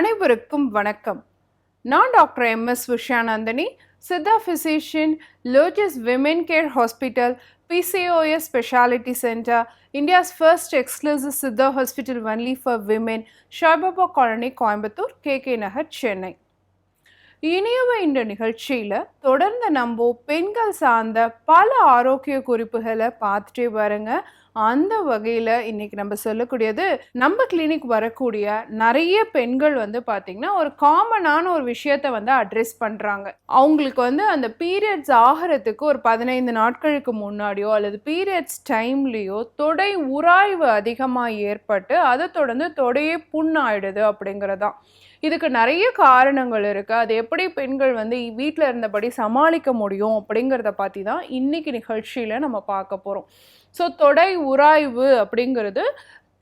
அனைவருக்கும் வணக்கம். நான் doctor M. S. Vishayanandhini Siddha physician Lojas women care hospital PCOS speciality centre India's first exclusive Siddha hospital only for women Saibaba colony Coimbatore K K Nagar Chennai இனியவ இந்த நிகழ்ச்சியில் தொடர்ந்து நம்ம பெண்கள் சார்ந்த பல ஆரோக்கிய குறிப்புகளை பார்த்துட்டே வரங்க. அந்த வகையில் இன்றைக்கி நம்ம சொல்லக்கூடியது நம்ம கிளினிக் வரக்கூடிய நிறைய பெண்கள் வந்து பார்த்திங்கன்னா ஒரு காமனான ஒரு விஷயத்த வந்து அட்ரெஸ் பண்ணுறாங்க அவங்களுக்கு வந்து அந்த பீரியட்ஸ் ஆகிறதுக்கு ஒரு பதினைந்து நாட்களுக்கு முன்னாடியோ அல்லது பீரியட்ஸ் டைம்லேயோ தொடை உராய்வு அதிகமாக ஏற்பட்டு அதை தொடர்ந்து தொடையே புண்ணாயிடுது அப்படிங்கிறதான். இதுக்கு நிறைய காரணங்கள் இருக்குது அது எப்படி பெண்கள் வந்து வீட்டில் இருந்தபடி சமாளிக்க முடியும் அப்படிங்கிறத பற்றி தான் இன்னைக்கு நிகழ்ச்சியில் நம்ம பார்க்க போகிறோம் ஸோ தொடை உராய்வு அப்படிங்கிறது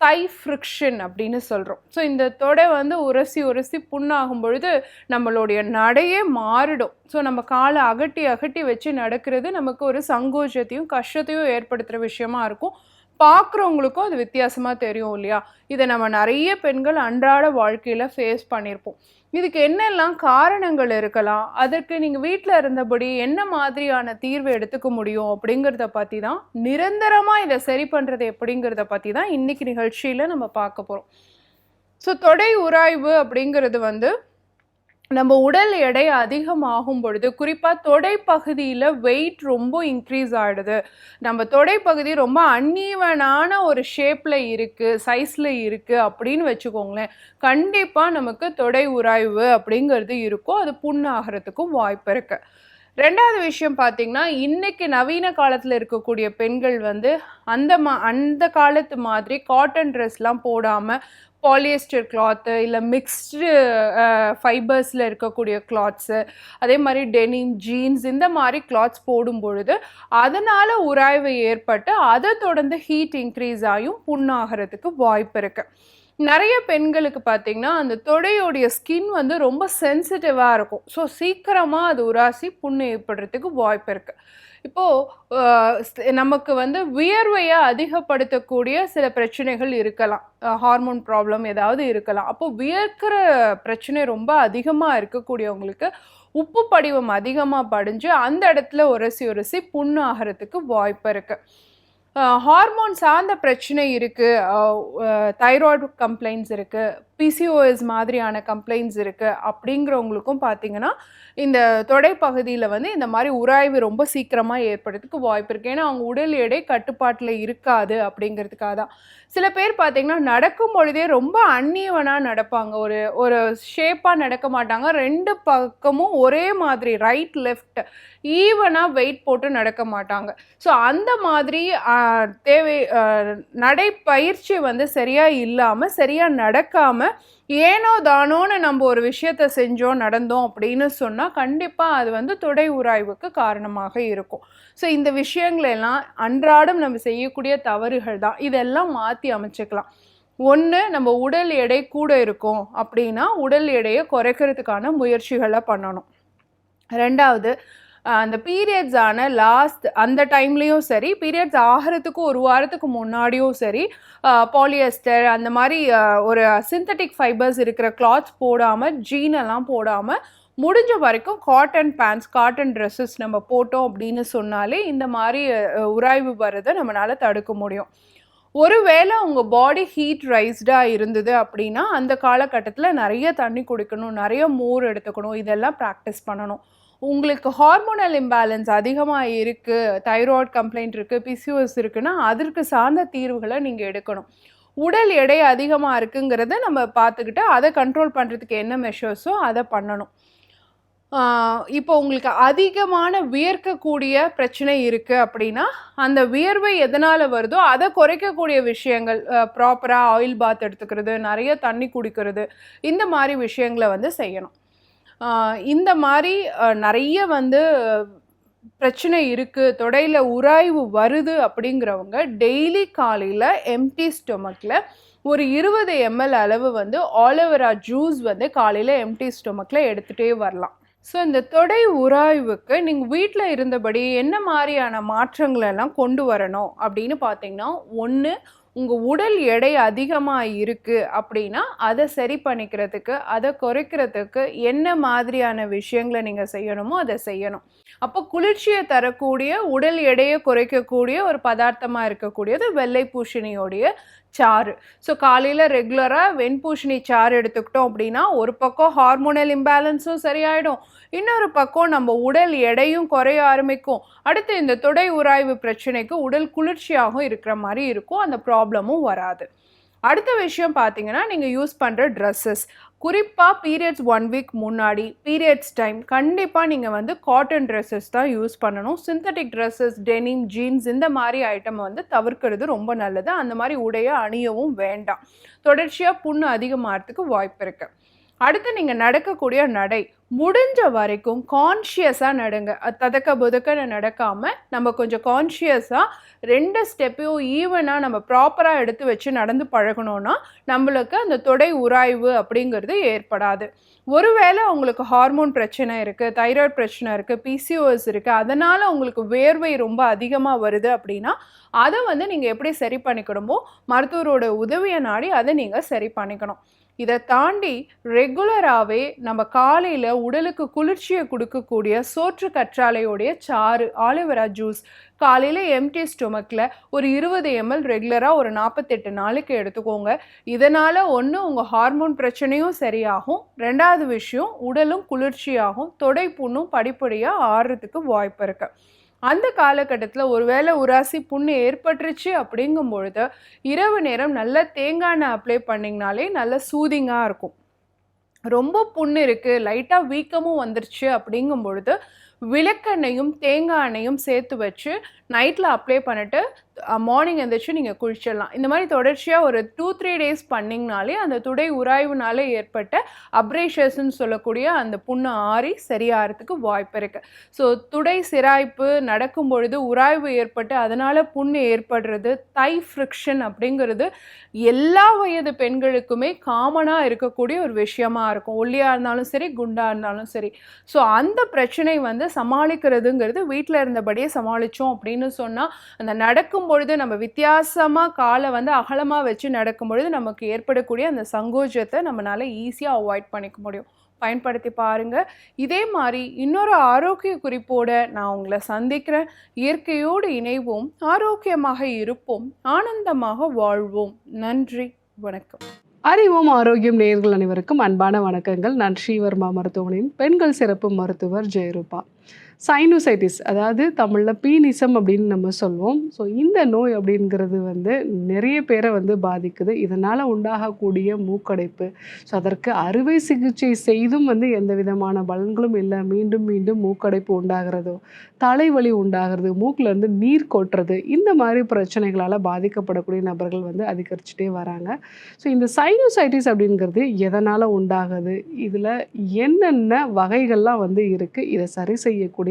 தை ஃப்ரிக்ஷன் அப்படின்னு சொல்கிறோம் ஸோ இந்த தொடை வந்து உரசி உரசி புண்ணாகும் பொழுது நம்மளுடைய நடையே மாறிடும். ஸோ நம்ம காலை அகட்டி அகட்டி வச்சு நடக்கிறது நமக்கு ஒரு சங்கோஜத்தையும் கஷ்டத்தையும் ஏற்படுத்துகிற விஷயமா இருக்கும். பார்க்குறவங்களுக்கும் அது வித்தியாசமாக தெரியும் இல்லையா? இதை நம்ம நிறைய பெண்கள் அன்றாட வாழ்க்கையில் ஃபேஸ் பண்ணியிருப்போம். இதுக்கு என்னெல்லாம் காரணங்கள் இருக்கலாம்? அதற்கு நீங்கள் வீட்டில் இருந்தபடி என்ன மாதிரியான தீர்வு எடுத்துக்க முடியும் அப்படிங்கிறத பற்றி தான் நிரந்தரமாக இதை சரி பண்ணுறது எப்படிங்கிறத பற்றி தான் இன்றைக்கி நிகழ்ச்சியில் நம்ம பார்க்க போகிறோம் ஸோ தொடை உராய்வு அப்படிங்கிறது வந்து நம்ம உடல் எடை அதிகமாகும் பொழுது குறிப்பாக தொடை பகுதியில் வெயிட் ரொம்ப இன்க்ரீஸ் ஆகிடுது நம்ம தொடை பகுதி ரொம்ப அன்னீவனான ஒரு ஷேப்பில் இருக்குது சைஸில் இருக்குது அப்படின்னு வச்சுக்கோங்களேன். கண்டிப்பாக நமக்கு தொடை உராய்வு அப்படிங்கிறது இருக்கும். அது புண்ணாகிறதுக்கும் வாய்ப்பு இருக்குது ரெண்டாவது விஷயம் பார்த்திங்கன்னா இன்றைக்கி நவீன காலத்தில் இருக்கக்கூடிய பெண்கள் வந்து அந்த மா அந்த காலத்து மாதிரி காட்டன் ட்ரெஸ்லாம் போடாமல் பாலியஸ்டர் கிளாத்து இல்லை மிக்ஸ்டு ஃபைபர்ஸில் இருக்கக்கூடிய கிளாத்ஸு அதே மாதிரி டெனிம் ஜீன்ஸ் இந்த மாதிரி கிளாத்ஸ் போடும் பொழுது அதனால் உராய்வு ஏற்பட்டு அதை தொடர்ந்து ஹீட் இன்க்ரீஸ் ஆகியும் புண்ணாகிறதுக்கு வாய்ப்பு இருக்குது நிறைய பெண்களுக்கு பார்த்தீங்கன்னா அந்த தொடையோடைய ஸ்கின் வந்து ரொம்ப சென்சிட்டிவாக இருக்கும். ஸோ சீக்கிரமாக அது உராசி புண்ணு ஏற்படுறதுக்கு வாய்ப்பு இருக்குது இப்போது நமக்கு வந்து வியர்வையை அதிகப்படுத்தக்கூடிய சில பிரச்சனைகள் இருக்கலாம். ஹார்மோன் ப்ராப்ளம் ஏதாவது இருக்கலாம். அப்போது வியர்க்கிற பிரச்சனை ரொம்ப அதிகமாக இருக்கக்கூடியவங்களுக்கு உப்பு படிவம் அதிகமாக படிஞ்சு அந்த இடத்துல உரசி உரசி புண்ணு ஆகிறதுக்கு வாய்ப்பு இருக்குது ஹார்மோன் சார்ந்த பிரச்சனை இருக்குது தைராய்டு கம்ப்ளைண்ட்ஸ் இருக்குது பிசிஓஎஸ் மாதிரியான கம்ப்ளைண்ட்ஸ் இருக்குது அப்படிங்கிறவங்களுக்கும் பார்த்தீங்கன்னா இந்த தொடை பகுதியில் வந்து இந்த மாதிரி உராய்வு ரொம்ப சீக்கிரமாக ஏற்படுறதுக்கு வாய்ப்பு இருக்குது ஏன்னா அவங்க உடல் எடை கட்டுப்பாட்டில் இருக்காது அப்படிங்கிறதுக்காக தான். சில பேர் பார்த்திங்கன்னா நடக்கும் பொழுதே ரொம்ப அந்நியவனாக நடப்பாங்க. ஒரு ஒரு ஷேப்பாக நடக்க மாட்டாங்க. ரெண்டு பக்கமும் ஒரே மாதிரி ரைட் லெஃப்ட் ஈவனாக வெயிட் போட்டு நடக்க மாட்டாங்க. ஸோ அந்த மாதிரி தேவை நடைப்பயிற்சி வந்து சரியாக இல்லாமல் சரியாக நடக்காமல் ஏனோ தானோன்னு நம்ம ஒரு விஷயத்த செஞ்சோம் நடந்தோம் அப்படின்னு சொன்னால் கண்டிப்பாக அது வந்து தொடை உராய்வுக்கு காரணமாக இருக்கும். ஸோ இந்த விஷயங்களெல்லாம் அன்றாடம் நம்ம செய்யக்கூடிய தவறுகள் தான். இதெல்லாம் மாற்றி அமைச்சுக்கலாம். ஒன்று நம்ம உடல் எடை கூட இருக்கும் அப்படின்னா உடல் எடையை குறைக்கிறதுக்கான முயற்சிகளை பண்ணணும். ரெண்டாவது அந்த பீரியட்ஸ் ஆன லாஸ்ட் அந்த டைம்லேயும் சரி பீரியட்ஸ் ஆகிறதுக்கு ஒரு வாரத்துக்கு முன்னாடியும் சரி பாலியஸ்டர் அந்த மாதிரி ஒரு சிந்தட்டிக் ஃபைபர்ஸ் இருக்கிற கிளாத்ஸ் போடாமல் ஜீனெல்லாம் போடாமல் முடிஞ்ச வரைக்கும் காட்டன் பேண்ட்ஸ் காட்டன் ட்ரெஸ்ஸஸ் நம்ம போட்டோம் அப்படின்னு சொன்னாலே இந்த மாதிரி உராய்வு வர்றதை நம்மளால் தடுக்க முடியும். ஒருவேளை உங்கள் பாடி ஹீட் ரைஸ்டாக இருந்தது அப்படின்னா அந்த காலகட்டத்தில் நிறைய தண்ணி குடிக்கணும் நிறைய மோர் எடுத்துக்கணும் இதெல்லாம் ப்ராக்டிஸ் பண்ணணும். உங்களுக்கு ஹார்மோனல் இம்பேலன்ஸ் அதிகமாக இருக்குது தைராய்டு கம்ப்ளைண்ட் இருக்குது பிசிஓஎஸ் இருக்குன்னா அதற்கு சார்ந்த தீர்வுகளை நீங்கள் எடுக்கணும். உடல் எடை அதிகமாக இருக்குங்கிறத நம்ம பார்த்துக்கிட்டு அதை கண்ட்ரோல் பண்ணுறதுக்கு என்ன மெஷர்ஸோ அதை பண்ணணும். இப்போ உங்களுக்கு அதிகமான வியர்க்கக்கூடிய பிரச்சனை இருக்குது அப்படின்னா அந்த வியர்வை எதனால் வருதோ அதை குறைக்கக்கூடிய விஷயங்கள் ப்ராப்பராக ஆயில் பாத் எடுத்துக்கிறது நிறைய தண்ணி குடிக்கிறது இந்த மாதிரி விஷயங்களை வந்து செய்யணும். இந்த மாதிரி நிறைய வந்து பிரச்சனை இருக்குது தொடையில் உராய்வு வருது அப்படிங்கிறவங்க டெய்லி காலையில் எம்டி ஸ்டொமக்கில் ஒரு இருபது எம்எல் அளவு வந்து ஆலோவேரா ஜூஸ் வந்து காலையில் எம்டி ஸ்டொமக்கில் எடுத்துகிட்டே வரலாம். ஸோ இந்த தொடை உராய்வுக்கு நீங்கள் வீட்டில் இருந்தபடி என்ன மாதிரியான மாற்றங்களெல்லாம் கொண்டு வரணும் அப்படின்னு பார்த்தீங்கன்னா ஒன்று உங்கள் உடல் எடை அதிகமாக இருக்குது அப்படின்னா அதை சரி பண்ணிக்கிறதுக்கு அதை குறைக்கிறதுக்கு என்ன மாதிரியான விஷயங்களை நீங்கள் செய்யணுமோ அதை செய்யணும். அப்போ குளிர்ச்சியை தரக்கூடிய உடல் எடையை குறைக்கக்கூடிய ஒரு பதார்த்தமாக இருக்கக்கூடியது வெள்ளை பூஷணியோடைய சாறு. ஸோ காலையில் ரெகுலராக வெண்பூஷணி சாறு எடுத்துக்கிட்டோம் அப்படின்னா ஒரு பக்கம் ஹார்மோனல் இம்பேலன்ஸும் சரியாயிடும். இன்னொரு பக்கம் நம்ம உடல் எடையும் குறைய ஆரம்பிக்கும். அடுத்து இந்த தொடை உராய்வு பிரச்சனைக்கு உடல் குளிர்ச்சியாகவும் இருக்கிற மாதிரி இருக்கும். அந்த ப்ராப்ளமும் வராது. அடுத்த விஷயம் பார்த்தீங்கன்னா நீங்கள் யூஸ் பண்ணுற ட்ரெஸ்ஸஸ் குறிப்பாக பீரியட்ஸ் ஒன் வீக் முன்னாடி பீரியட்ஸ் டைம் கண்டிப்பாக நீங்கள் வந்து காட்டன் ட்ரெஸ்ஸஸ் தான் யூஸ் பண்ணணும். சிந்தட்டிக் ட்ரெஸ்ஸஸ் டெனிம் ஜீன்ஸ் இந்த மாதிரி ஐட்டம் வந்து தவிர்க்கிறது ரொம்ப நல்லது. அந்த மாதிரி உடைய அணியவும் வேண்டாம். தொடர்ச்சியாக புண்ணு அதிகமாகிறதுக்கு வாய்ப்பு இருக்குது அடுத்து நீங்கள் நடக்கக்கூடிய நடை. முடிஞ்ச வரைக்கும் கான்ஷியஸாக நடுங்க. ததக்க புதக்கன்னு நடக்காமல் நம்ம கொஞ்சம் கான்ஷியஸாக ரெண்டு ஸ்டெப்பையும் ஈவனாக நம்ம ப்ராப்பராக எடுத்து வச்சு நடந்து பழகணும்னா நம்மளுக்கு அந்த தொடை உராய்வு அப்படிங்கிறது ஏற்படாது. ஒருவேளை உங்களுக்கு ஹார்மோன் பிரச்சனை இருக்குது தைராய்டு பிரச்சனை இருக்குது பிசிஓஎஸ் இருக்குது அதனால் உங்களுக்கு வேர்வை ரொம்ப அதிகமாக வருது அப்படின்னா அதை வந்து நீங்கள் எப்படி சரி பண்ணிக்கணுமோ மருத்துவரோட உதவியை நாடி அதை நீங்கள் சரி பண்ணிக்கணும். இதை தாண்டி ரெகுலராகவே நம்ம காலையில் உடலுக்கு குளிர்ச்சியை கொடுக்கக்கூடிய சோற்று கற்றாழையோடைய சாறு ஆலிவரா ஜூஸ் காலையில் எம்டி ஸ்டொமக்கில் ஒரு இருபது எம்எல் ரெகுலராக ஒரு நாற்பத்தெட்டு நாளைக்கு எடுத்துக்கோங்க. இதனால் ஒன்று உங்கள் ஹார்மோன் பிரச்சனையும் சரியாகும். ரெண்டாவது விஷயம் உடலும் குளிர்ச்சியாகும். தொடைப்புண்ணும் படிப்படியாக ஆறுறதுக்கு வாய்ப்பு இருக்குது அந்த காலகட்டத்தில் ஒருவேளை உராசி புண்ணு ஏற்பட்டுருச்சு அப்படிங்கும் பொழுது இரவு நேரம் நல்ல தேங்காய் எண்ணெய் அப்ளை பண்ணிங்கனாலே நல்ல சூதிங்காக இருக்கும். ரொம்ப புண்ணு இருக்குது லைட்டாக வீக்கமும் வந்துருச்சு அப்படிங்கும் பொழுது விளக்கெண்ணையும் தேங்காய் எண்ணெயும் சேர்த்து வச்சு நைட்டில் அப்ளை பண்ணிவிட்டு மார்னிங் எழுந்திரிச்சு நீங்கள் குளிச்சிடலாம். இந்த மாதிரி தொடர்ச்சியாக ஒரு டூ த்ரீ டேஸ் பண்ணிங்கனாலே அந்த துடை உராய்வுனால ஏற்பட்ட அப்ரேஷஸ்ன்னு சொல்லக்கூடிய அந்த புண்ணு ஆறி சரியாகிறதுக்கு வாய்ப்பு இருக்குது ஸோ துடை சிராய்ப்பு நடக்கும் பொழுது உராய்வு ஏற்பட்டு அதனால் புண்ணு ஏற்படுறது தை ஃப்ரிக்ஷன் அப்படிங்கிறது எல்லா வயது பெண்களுக்குமே காமனாக இருக்கக்கூடிய ஒரு விஷயமா இருக்கும். ஒல்லியாக இருந்தாலும் சரி குண்டாக இருந்தாலும் சரி. ஸோ அந்த பிரச்சனை வந்து சமாளிக்கிறதுங்கிறது வீட்டில் இருந்தபடியே சமாளித்தோம் அப்படின்னு சொன்னால் அந்த நடக்கும் பொழுது நம்ம வித்தியாசமாக காலை வந்து அகலமாக வச்சு நடக்கும் பொழுது நமக்கு ஏற்படக்கூடிய அந்த சங்கோஜத்தை நம்மளால் ஈஸியாக அவாய்ட் பண்ணிக்க முடியும். பயன்படுத்தி பாருங்கள் இதே மாதிரி இன்னொரு ஆரோக்கிய குறிப்போடு நான் உங்களை சந்திக்கிறேன். இயற்கையோடு இணைவோம் ஆரோக்கியமாக இருப்போம் ஆனந்தமாக வாழ்வோம். நன்றி வணக்கம். அறிவோம் ஆரோக்கியம் நேயர்கள் அனைவருக்கும் அன்பான வணக்கங்கள். நான் ஸ்ரீவர்மா மருத்துவமனையின் பெண்கள் சிறப்பு மருத்துவர் ஜெயரூபா. சைனோசைட்டிஸ் அதாவது தமிழில் பீனிசம் அப்படின்னு நம்ம சொல்லுவோம் ஸோ இந்த நோய் அப்படிங்கிறது வந்து நிறைய பேரை வந்து பாதிக்குது. இதனால் உண்டாகக்கூடிய மூக்கடைப்பு. ஸோ அதற்கு அறுவை சிகிச்சை செய்தும் வந்து எந்த விதமான பலன்களும் இல்லை. மீண்டும் மீண்டும் மூக்கடைப்பு உண்டாகிறதோ. தலைவலி உண்டாகிறது. மூக்கிலேருந்து நீர் கொட்டுறது. இந்த மாதிரி பிரச்சனைகளால் பாதிக்கப்படக்கூடிய நபர்கள் வந்து அதிகரிச்சுட்டே வராங்க. ஸோ இந்த சைனோசைட்டிஸ் அப்படிங்கிறது எதனால் உண்டாகுது? இதில் என்னென்ன வகைகள்லாம் வந்து இருக்குது இதை சரி செய்யக்கூடிய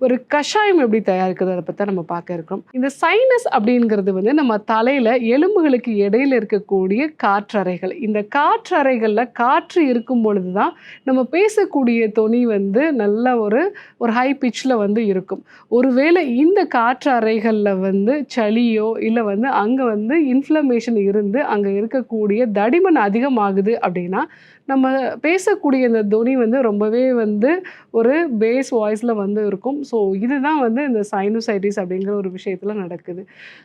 ஒரு கஷாயம் எப்படி தயாரிக்கிறது அதை பற்றி நம்ம பார்க்க இருக்கிறோம். இந்த சைனஸ் அப்படிங்கிறது வந்து நம்ம தலையில் எலும்புகளுக்கு இடையில இருக்கக்கூடிய காற்றறைகள். இந்த காற்றறைகளில் காற்று இருக்கும் பொழுது தான் நம்ம பேசக்கூடிய தொனி வந்து நல்ல ஒரு ஒரு ஹை பிச்சில் வந்து இருக்கும். ஒருவேளை இந்த காற்றறைகளில் வந்து சளியோ இல்லை வந்து அங்கே வந்து இன்ஃப்ளமேஷன் இருந்து அங்கே இருக்கக்கூடிய தடிமன் அதிகமாகுது அப்படின்னா நம்ம பேசக்கூடிய இந்த துணி வந்து ரொம்பவே வந்து ஒரு பேஸ் வாய்ஸில் வந்து இருக்கும். ஸோ இதுதான் வந்து இந்த சைனோசைட்டிஸ் அப்படிங்கிற ஒரு விஷயத்தில் நடக்குது.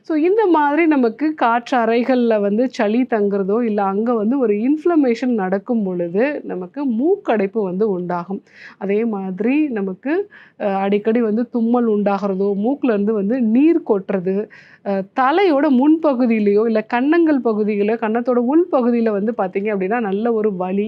ஸோ இந்த மாதிரி நமக்கு காற்று அறைகளில் வந்து சளி தங்குறதோ இல்லை அங்கே வந்து ஒரு இன்ஃப்ளமேஷன் நடக்கும் பொழுது நமக்கு மூக்கடைப்பு வந்து உண்டாகும். அதே மாதிரி நமக்கு அடிக்கடி வந்து தும்மல் உண்டாகிறதோ மூக்கிலேருந்து வந்து நீர் கொட்டுறது தலையோட முன்பகுதியிலையோ இல்லை கன்னங்கள் பகுதியிலோ கன்னத்தோட உள் பகுதியில் வந்து பார்த்தீங்க அப்படின்னா நல்ல ஒரு வலி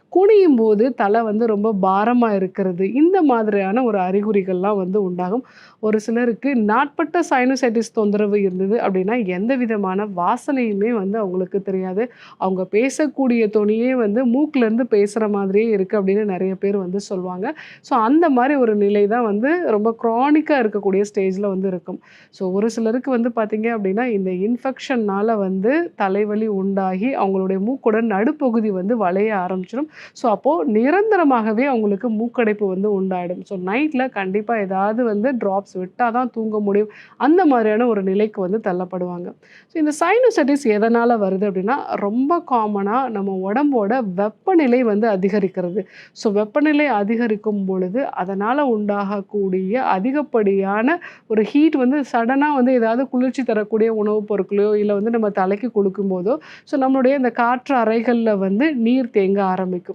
குனியும் போது தலை வந்து ரொம்ப பாரமாக இருக்கிறது. இந்த மாதிரியான ஒரு அறிகுறிகள்லாம் வந்து உண்டாகும். ஒரு சிலருக்கு நாட்பட்ட சைனோசைட்டிஸ் தொந்தரவு இருந்தது அப்படின்னா எந்த விதமான வாசனையுமே வந்து அவங்களுக்கு தெரியாது. அவங்க பேசக்கூடிய துணியே வந்து மூக்கிலேருந்து பேசுகிற மாதிரியே இருக்குது அப்படின்னு நிறைய பேர் வந்து சொல்லுவாங்க. ஸோ அந்த மாதிரி ஒரு நிலை தான் வந்து ரொம்ப க்ரானிக்காக இருக்கக்கூடிய ஸ்டேஜில் வந்து இருக்கும். ஸோ ஒரு சிலருக்கு வந்து பார்த்தீங்க அப்படின்னா இந்த இன்ஃபெக்ஷன்னால் வந்து தலைவலி உண்டாகி அவங்களுடைய மூக்கோட நடுப்பகுதி வந்து வளைய ஆரம்பிச்சிடும் ஸோ அப்போது நிரந்தரமாகவே அவங்களுக்கு மூக்கடைப்பு வந்து உண்டாயிடும். ஸோ நைட்டில் கண்டிப்பாக ஏதாவது வந்து ட்ராப்ஸ் விட்டால் தான் தூங்க முடியும். அந்த மாதிரியான ஒரு நிலைக்கு வந்து தள்ளப்படுவாங்க. ஸோ இந்த சைனோசைட்டிஸ் எதனால் வருது அப்படின்னா ரொம்ப காமனாக நம்ம உடம்போட வெப்பநிலை வந்து அதிகரிக்கிறது. ஸோ வெப்பநிலை அதிகரிக்கும் பொழுது அதனால் உண்டாகக்கூடிய அதிகப்படியான ஒரு ஹீட் வந்து சடனாக வந்து ஏதாவது குளிர்ச்சி தரக்கூடிய உணவுப் பொருட்களையோ இல்லை வந்து நம்ம தலைக்கு கொடுக்கும்போதோ ஸோ நம்மளுடைய இந்த காற்று அறைகளில் வந்து நீர் தேங்க ஆரம்பிக்கும்.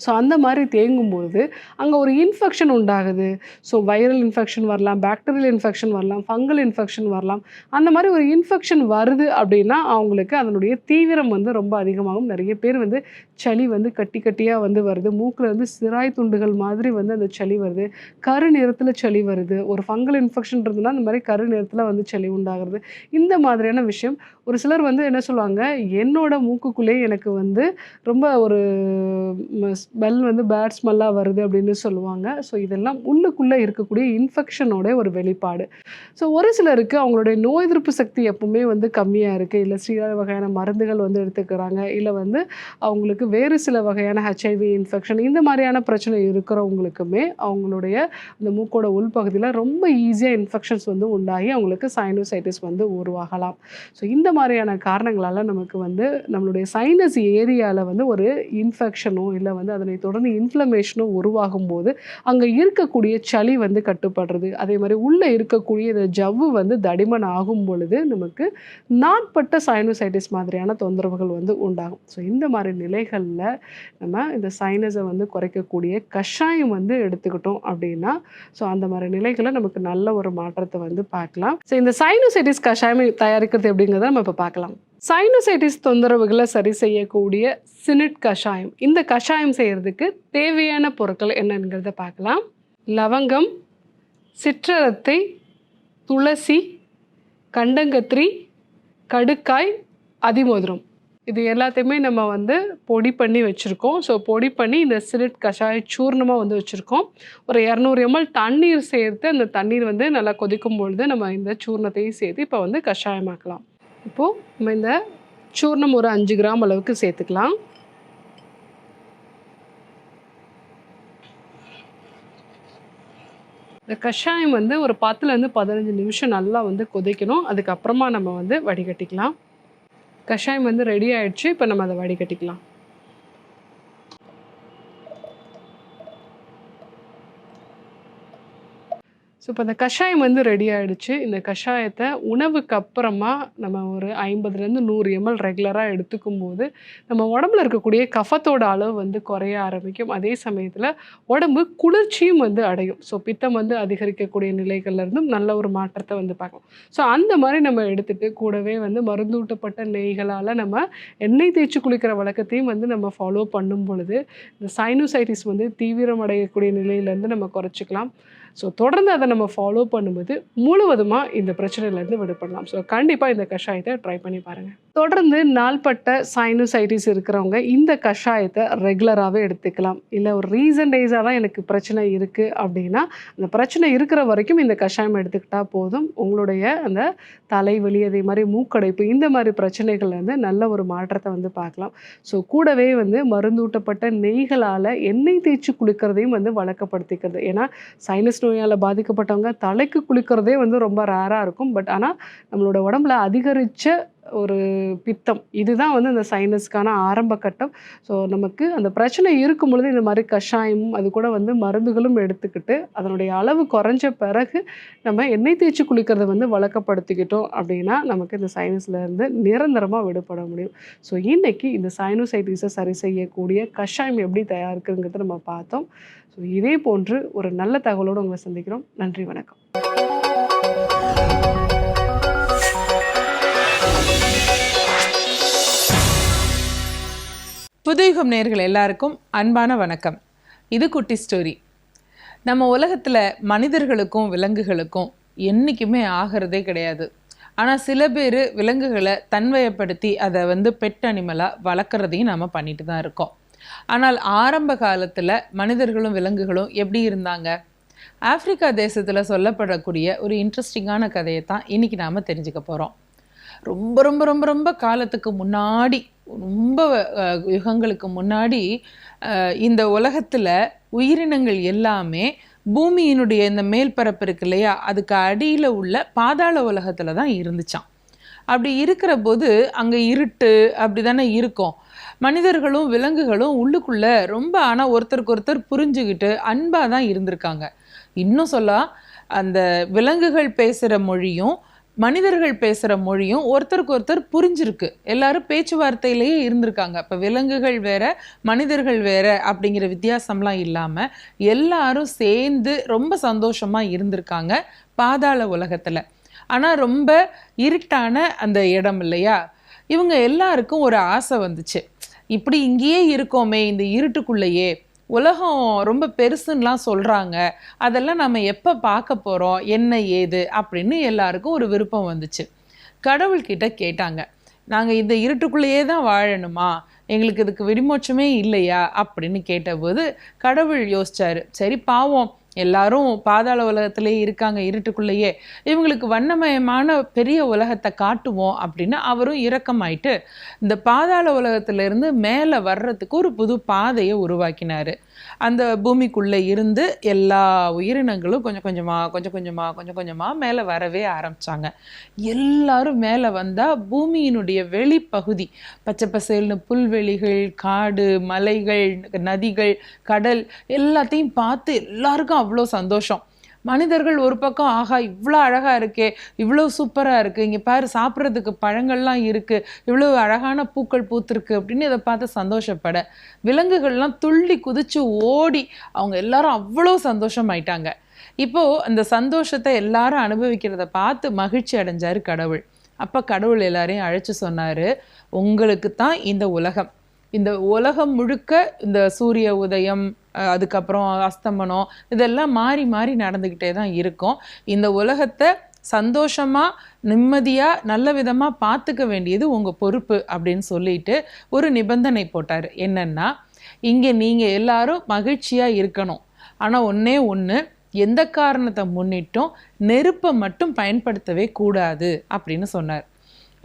ஸோ அந்த மாதிரி தேங்கும்போது அங்கே ஒரு இன்ஃபெக்ஷன் உண்டாகுது. ஸோ வைரல் இன்ஃபெக்ஷன் வரலாம் பாக்டீரியல் இன்ஃபெக்ஷன் வரலாம் ஃபங்கல் இன்ஃபெக்ஷன் வரலாம். அந்த மாதிரி ஒரு இன்ஃபெக்ஷன் வருது அப்படின்னா அவங்களுக்கு அதனுடைய தீவிரம் வந்து ரொம்ப அதிகமாகும். நிறைய பேர் வந்து சளி வந்து கட்டி கட்டியாக வந்து வருது. மூக்கில் வந்து சிராய் துண்டுகள் மாதிரி வந்து அந்த சளி வருது. கரு நிறத்தில் சளி வருது. ஒரு ஃபங்கல் இன்ஃபெக்ஷன் இருந்ததுன்னா அந்த மாதிரி கரு நிறத்தில் வந்து சளி உண்டாகிறது. இந்த மாதிரியான விஷயம் ஒரு சிலர் வந்து என்ன சொல்லுவாங்க என்னோட மூக்குக்குள்ளே எனக்கு வந்து ரொம்ப ஒரு ஸ்மெல் வந்து பேட் ஸ்மெல்லாக வருது அப்படின்னு சொல்லுவாங்க. ஸோ இதெல்லாம் உள்ளுக்குள்ளே இருக்கக்கூடிய இன்ஃபெக்ஷனோட ஒரு வெளிப்பாடு. ஸோ ஒரு சிலருக்கு அவங்களுடைய நோய் எதிர்ப்பு சக்தி எப்பவுமே வந்து கம்மியாக இருக்குது இல்லை சில வகையான மருந்துகள் வந்து எடுத்துக்கிறாங்க. இல்லை வந்து அவங்களுக்கு வேறு சில வகையான ஹெச்ஐவி இன்ஃபெக்ஷன் இந்த மாதிரியான பிரச்சனை இருக்கிறவங்களுக்குமே அவங்களுடைய அந்த மூக்கோட உள்பகுதியில் ரொம்ப ஈஸியாக இன்ஃபெக்ஷன்ஸ் வந்து உண்டாகி அவங்களுக்கு சைனோசைட்டிஸ் வந்து உருவாகலாம். ஸோ இந்த மாதிரியான காரணங்களால் நமக்கு வந்து நம்மளுடைய சைனஸ் ஏரியாவில் வந்து ஒரு இன்ஃபெக்ஷனோ இல்லை வந்து அதனை தொடர்ந்து இன்ஃப்ளமேஷனும் உருவாகும் போது அங்கே இருக்கக்கூடிய சளி வந்து கட்டுப்படுறது. அதே மாதிரி உள்ளே இருக்கக்கூடிய இந்த ஜவ்வு வந்து தடிமன் ஆகும் பொழுது நமக்கு நாட்பட்ட சைனோசைட்டிஸ் மாதிரியான தொந்தரவுகள் வந்து உண்டாகும். ஸோ இந்த மாதிரி நிலைகளில் நம்ம இந்த சைனஸை வந்து குறைக்கக்கூடிய கஷாயம் வந்து எடுத்துக்கிட்டோம் அப்படின்னா ஸோ அந்த மாதிரி நிலைகளை நமக்கு நல்ல ஒரு மாற்றத்தை வந்து பார்க்கலாம். ஸோ இந்த சைனோசைட்டிஸ் கஷாயம் தயாரிக்கிறது எப்படிங்கிறத நம்ம இப்போ பார்க்கலாம். சைனோசைட்டிஸ் தொந்தரவுகளை சரி செய்யக்கூடிய சினிட் கஷாயம். இந்த கஷாயம் செய்கிறதுக்கு தேவையான பொருட்கள் என்னங்கிறத பார்க்கலாம். லவங்கம் சிற்றரத்தை துளசி கண்டங்கத்திரி கடுக்காய் அதிமோதிரம். இது எல்லாத்தையுமே நம்ம வந்து பொடி பண்ணி வச்சுருக்கோம். ஸோ பொடி பண்ணி இந்த சிலிட் கஷாய சூர்ணமாக வந்து வச்சுருக்கோம். ஒரு இரநூறு எம்எல் தண்ணீர் சேர்த்து அந்த தண்ணீர் வந்து நல்லா கொதிக்கும் பொழுது நம்ம இந்த சூர்ணத்தையும் சேர்த்து இப்போ வந்து கஷாயமாக்கலாம். இப்போது நம்ம இந்த சூர்ணம் ஒரு அஞ்சு கிராம் அளவுக்கு சேர்த்துக்கலாம். இந்த கஷாயம் வந்து ஒரு பத்துலேருந்து பதினஞ்சு நிமிஷம் நல்லா வந்து கொதிக்கணும். அதுக்கப்புறமா நம்ம வந்து வடிகட்டிக்கலாம். கஷாயம் வந்து ரெடி ஆயிடுச்சு. இப்போ நம்ம அதை வடிகட்டிக்கலாம். ஸோ இப்போ இந்த கஷாயம் வந்து ரெடி ஆகிடுச்சு இந்த கஷாயத்தை உணவுக்கு அப்புறமா நம்ம ஒரு ஐம்பதுலேருந்து நூறு எம்எல் ரெகுலராக எடுத்துக்கும் போது நம்ம உடம்புல இருக்கக்கூடிய கஃபத்தோட அளவு வந்து குறைய ஆரம்பிக்கும். அதே சமயத்தில் உடம்பு குளிர்ச்சியும் வந்து அடையும். ஸோ பித்தம் வந்து அதிகரிக்கக்கூடிய நிலைகள்லேருந்தும் நல்ல ஒரு மாற்றத்தை வந்து பார்க்கலாம் ஸோ அந்த மாதிரி நம்ம எடுத்துகிட்டு கூடவே வந்து மருந்தூட்டப்பட்ட நெய்களால் நம்ம எண்ணெய் தேய்ச்சி குளிக்கிற வழக்கத்தையும் வந்து நம்ம ஃபாலோ பண்ணும் பொழுது இந்த சைனோசைட்டிஸ் வந்து தீவிரமடையக்கூடிய நிலையிலேருந்து நம்ம குறைச்சிக்கலாம். ஸோ தொடர்ந்து அதை நம்ம ஃபாலோ பண்ணும்போது முழுவதுமாக இந்த பிரச்சனையிலேருந்து விடுபடலாம். ஸோ கண்டிப்பாக இந்த கஷாயத்தை ட்ரை பண்ணி பாருங்கள் தொடர்ந்து நாள்பட்ட சைனோசைட்டிஸ் இருக்கிறவங்க இந்த கஷாயத்தை ரெகுலராகவே எடுத்துக்கலாம். இல்லை ஒரு ரீசன் டேஸாக தான் எனக்கு பிரச்சனை இருக்குது அப்படின்னா அந்த பிரச்சனை இருக்கிற வரைக்கும் இந்த கஷாயம் எடுத்துக்கிட்டால் போதும். உங்களுடைய அந்த தலைவலி அதே மாதிரி மூக்கடைப்பு இந்த மாதிரி பிரச்சனைகள்லேருந்து நல்ல ஒரு மாற்றத்தை வந்து பார்க்கலாம். ஸோ கூடவே வந்து மருந்தூட்டப்பட்ட நெய்களால் எண்ணெய் தேய்ச்சி குளிக்கிறதையும் வந்து வழக்கப்படுத்திக்கிறது. ஏன்னா சைனஸ் நோயால் பாதிக்கப்பட்டவங்க தலைக்கு குளிக்கிறதே வந்து ரொம்ப ரேராக இருக்கும். பட் ஆனால் நம்மளோட உடம்புல அதிகரித்த ஒரு பித்தம். இதுதான் வந்து அந்த சைனஸ்க்கான ஆரம்ப கட்டம். ஸோ நமக்கு அந்த பிரச்சனை இருக்கும் பொழுது இந்த மாதிரி கஷாயம் அது கூட வந்து மருந்துகளும் எடுத்துக்கிட்டு அதனுடைய அளவு குறைஞ்ச பிறகு நம்ம எண்ணெய் தேய்ச்சி குளிக்கிறத வந்து வழக்கப்படுத்திக்கிட்டோம் அப்படின்னா நமக்கு இந்த சைனஸ்லேருந்து நிரந்தரமாக விடுபட முடியும். ஸோ இன்றைக்கி இந்த சைனோசைட்டிஸை சரி செய்யக்கூடிய கஷாயம் எப்படி தயாரிக்குங்கிறத நம்ம பார்த்தோம். ஸோ இதே போன்று ஒரு நல்ல தகவலோடு உங்களை சந்திக்கிறோம். நன்றி வணக்கம். புதுயுகம் நேர்கள் எல்லாருக்கும் அன்பான வணக்கம். இது குட்டி ஸ்டோரி. நம்ம உலகத்தில் மனிதர்களுக்கும் விலங்குகளுக்கும் என்றைக்குமே ஆகிறதே கிடையாது. ஆனால் சில பேர் விலங்குகளை தன்வயப்படுத்தி அதை வந்து பெட் அனிமலாக வளர்க்குறதையும் நம்ம பண்ணிட்டு தான் இருக்கோம். ஆனால் ஆரம்ப காலத்தில் மனிதர்களும் விலங்குகளும் எப்படி இருந்தாங்க? ஆப்பிரிக்கா தேசத்தில் சொல்லப்படக்கூடிய ஒரு இன்ட்ரெஸ்டிங்கான கதையை தான் இன்றைக்கி நாம் தெரிஞ்சுக்க போகிறோம் ரொம்ப ரொம்ப ரொம்ப ரொம்ப காலத்துக்கு முன்னாடி ரொம்ப யுகங்களுக்கு முன்னாடி இந்த உலகத்தில் உயிரினங்கள் எல்லாமே பூமியினுடைய இந்த மேல்பரப்பு இருக்கு இல்லையா? அதுக்கு அடியில் உள்ள பாதாள உலகத்தில் தான் இருந்துச்சாம். அப்படி இருக்கிற போது அங்கே இருட்டு அப்படி தானே இருக்கும். மனிதர்களும் விலங்குகளும் உள்ளுக்குள்ளே ரொம்ப ஆனால் ஒருத்தருக்கு ஒருத்தர் புரிஞ்சுக்கிட்டு அன்பாக தான் இருந்திருக்காங்க. இன்னும் சொல்ல அந்த விலங்குகள் பேசுகிற மொழியும் மனிதர்கள் பேசுகிற மொழியும் ஒருத்தருக்கு ஒருத்தர் புரிஞ்சிருக்கு. எல்லாரும் பேச்சுவார்த்தையிலேயே இருந்திருக்காங்க. இப்போ விலங்குகள் வேற மனிதர்கள் வேற அப்படிங்கிற வித்தியாசம்லாம் இல்லாமல் எல்லாரும் சேர்ந்து ரொம்ப சந்தோஷமாக இருந்திருக்காங்க பாதாள உலகத்தில். ஆனால் ரொம்ப இருட்டான அந்த இடம் இல்லையா? இவங்க எல்லாருக்கும் ஒரு ஆசை வந்துச்சு. இப்படி இங்கேயே இருக்கோமே இந்த இருட்டுக்குள்ளேயே உலகம் ரொம்ப பெருசுன்னெலாம் சொல்கிறாங்க அதெல்லாம் நம்ம எப்போ பார்க்க போகிறோம் என்ன ஏது? அப்படின்னு எல்லாருக்கும் ஒரு விருப்பம் வந்துச்சு. கடவுள்கிட்ட கேட்டாங்க. நாங்கள் இந்த இருட்டுக்குள்ளேயே தான் வாழணுமா? எங்களுக்கு இதுக்கு விடுமோச்சமே இல்லையா? அப்படின்னு கேட்டபோது கடவுள் யோசிச்சாரு. சரி பாவம். எல்லாரும் பாதாள உலகத்திலே இருக்காங்க இருட்டுக்குள்ளேயே. இவங்களுக்கு வண்ணமயமான பெரிய உலகத்தை காட்டுவோம் அப்படின்னு அவரும் இரக்கமாயிட்டு இந்த பாதாள உலகத்திலேருந்து மேலே வர்றதுக்கு ஒரு புது பாதையை உருவாக்கினார். அந்த பூமிக்குள்ளே இருந்து எல்லா உயிரினங்களும் கொஞ்சம் கொஞ்சமாக கொஞ்சம் கொஞ்சமாக கொஞ்சம் கொஞ்சமாக மேலே வரவே ஆரம்பித்தாங்க எல்லாரும் மேலே வந்தால் பூமியினுடைய வெளிப்பகுதி பச்சை பசேல்னு புல்வெளிகள் காடு மலைகள் நதிகள் கடல் எல்லாத்தையும் பார்த்து எல்லாருக்கும் அவ்வளோ சந்தோஷம். மனிதர்கள் ஒரு பக்கம் ஆகா இவ்வளோ அழகாக இருக்கே இவ்வளோ சூப்பராக இருக்குது இங்கே பாரு சாப்பிட்றதுக்கு பழங்கள்லாம் இருக்குது இவ்வளோ அழகான பூக்கள் பூத்திருக்கு அப்படின்னு இதை பார்த்து சந்தோஷப்பட. விலங்குகள்லாம் துள்ளி குதித்து ஓடி அவங்க எல்லாரும் அவ்வளோ சந்தோஷமாயிட்டாங்க. இப்போது அந்த சந்தோஷத்தை எல்லாரும் அனுபவிக்கிறத பார்த்து மகிழ்ச்சி அடைஞ்சார் கடவுள். அப்போ கடவுள் எல்லாரையும் அழைச்சி சொன்னார் உங்களுக்கு தான் இந்த உலகம். இந்த உலகம் முழுக்க இந்த சூரிய உதயம் அதுக்கப்புறம் அஸ்தமனம் இதெல்லாம் மாறி மாறி நடந்துக்கிட்டே தான் இருக்கும். இந்த உலகத்தை சந்தோஷமாக நிம்மதியாக நல்ல விதமாக பார்த்துக்க வேண்டியது உங்கள் பொறுப்பு அப்படின்னு சொல்லிட்டு ஒரு நிபந்தனை போட்டார். என்னென்னா இங்கே நீங்கள் எல்லாரும் மகிழ்ச்சியாக இருக்கணும். ஆனால் ஒன்றே ஒன்று எந்த காரணத்தை முன்னிட்டும் நெருப்பை மட்டும் பயன்படுத்தவே கூடாது அப்படின்னு சொன்னார்.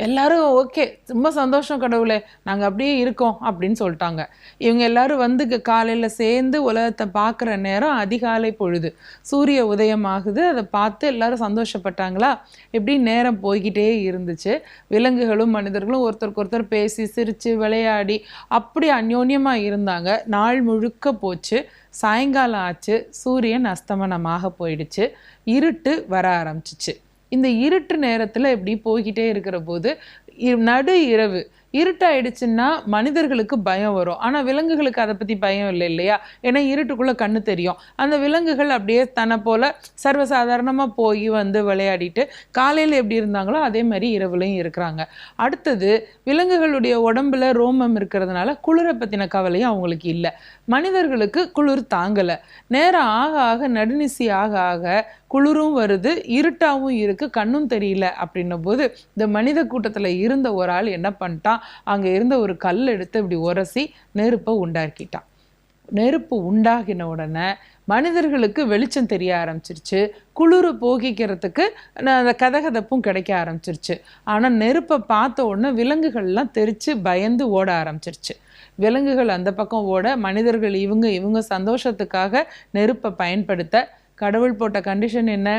எல்லாரும் ஓகே ரொம்ப சந்தோஷம் கடவுளே நாங்கள் அப்படியே இருக்கோம் அப்படின்னு சொல்லிட்டாங்க. இவங்க எல்லாரும் வந்து காலையில் சேர்ந்து உலகத்தை பார்க்குற நேரம் அதிகாலை பொழுது. சூரிய உதயம் ஆகுது அதை பார்த்து எல்லாரும் சந்தோஷப்பட்டாங்களா? இப்படி நேரம் போய்கிட்டே இருந்துச்சு. விலங்குகளும் மனிதர்களும் ஒருத்தருக்கு ஒருத்தர் பேசி சிரித்து விளையாடி அப்படி அந்யோன்யமாக இருந்தாங்க. நாள் முழுக்க போச்சு. சாயங்காலம் ஆச்சு. சூரியன் அஸ்தமனமாக போயிடுச்சு. இருட்டு வர ஆரம்பிச்சிச்சு. இந்த இருட்டு நேரத்தில் இப்படி போய்கிட்டே இருக்கிற போது இ- நடு இரவு இருட்டாயிடுச்சுன்னா மனிதர்களுக்கு பயம் வரும். ஆனால் விலங்குகளுக்கு அதை பற்றி பயம் இல்லை இல்லையா? ஏன்னா இருட்டுக்குள்ளே கண்ணு தெரியும். அந்த விலங்குகள் அப்படியே தன்னை போல் சர்வசாதாரணமாக போய் வந்து விளையாடிட்டு காலையில் எப்படி இருந்தாங்களோ அதே மாதிரி இரவுலையும் இருக்கிறாங்க. அடுத்தது விலங்குகளுடைய உடம்புல ரோமம் இருக்கிறதுனால குளிரை பற்றின கவலையும் அவங்களுக்கு இல்லை. மனிதர்களுக்கு குளிர் தாங்கலை. நேரம் ஆக ஆக நடுநிசி ஆக ஆக குளிரும் வருது இருட்டாகவும் இருக்குது கண்ணும் தெரியல அப்படின்னும் போது இந்த மனித கூட்டத்தில் இருந்த ஒரு ஆள் என்ன பண்ணிட்டான்? அங்கே இருந்த ஒரு கல் எடுத்து இப்படி உரசி நெருப்பை உண்டாக்கிட்டான். நெருப்பு உண்டாகின உடனே மனிதர்களுக்கு வெளிச்சம் தெரிய ஆரம்பிச்சிருச்சு. குளிர் போகிக்கிறதுக்கு அந்த கதகதப்பும் கிடைக்க ஆரம்பிச்சிருச்சு. ஆனால் நெருப்பை பார்த்த உடனே விலங்குகள்லாம் தெரித்து பயந்து ஓட ஆரம்பிச்சிருச்சு. விலங்குகள் அந்த பக்கம் ஓட மனிதர்கள் இவங்க இவங்க சந்தோஷத்துக்காக நெருப்பை பயன்படுத்த கடவுள் போட்ட கண்டிஷன் என்ன?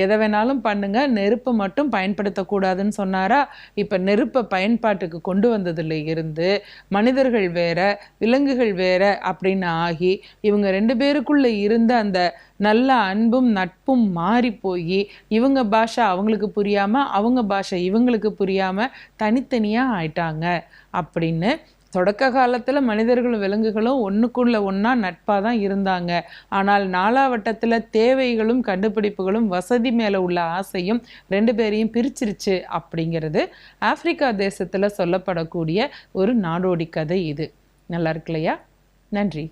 எதை வேணாலும் பண்ணுங்க. நெருப்பை மட்டும் பயன்படுத்தக்கூடாதுன்னு சொன்னாரா? இப்போ நெருப்பை பயன்பாட்டுக்கு கொண்டு வந்ததுல இருந்து மனிதர்கள் வேற விலங்குகள் வேற அப்படின்னு ஆகி இவங்க ரெண்டு பேருக்குள்ளே இருந்த அந்த நல்ல அன்பும் நட்பும் மாறி போய் இவங்க பாஷை அவங்களுக்கு புரியாமல் அவங்க பாஷை இவங்களுக்கு புரியாமல் தனித்தனியாக ஆயிட்டாங்க அப்படின்னு தொடக்க காலத்தில் மனிதர்களும் விலங்குகளும் ஒன்றுக்குள்ள ஒன்றா நட்பாக தான் இருந்தாங்க. ஆனால் நாலாவட்டத்தில் தேவைகளும் கண்டுபிடிப்புகளும் வசதி மேலே உள்ள ஆசையும் ரெண்டு பேரையும் பிரிச்சிருச்சு அப்படிங்கிறது ஆப்பிரிக்கா தேசத்தில் சொல்லப்படக்கூடிய ஒரு நாடோடி கதை இது. நல்லா இருக்கு இல்லையா? நன்றி.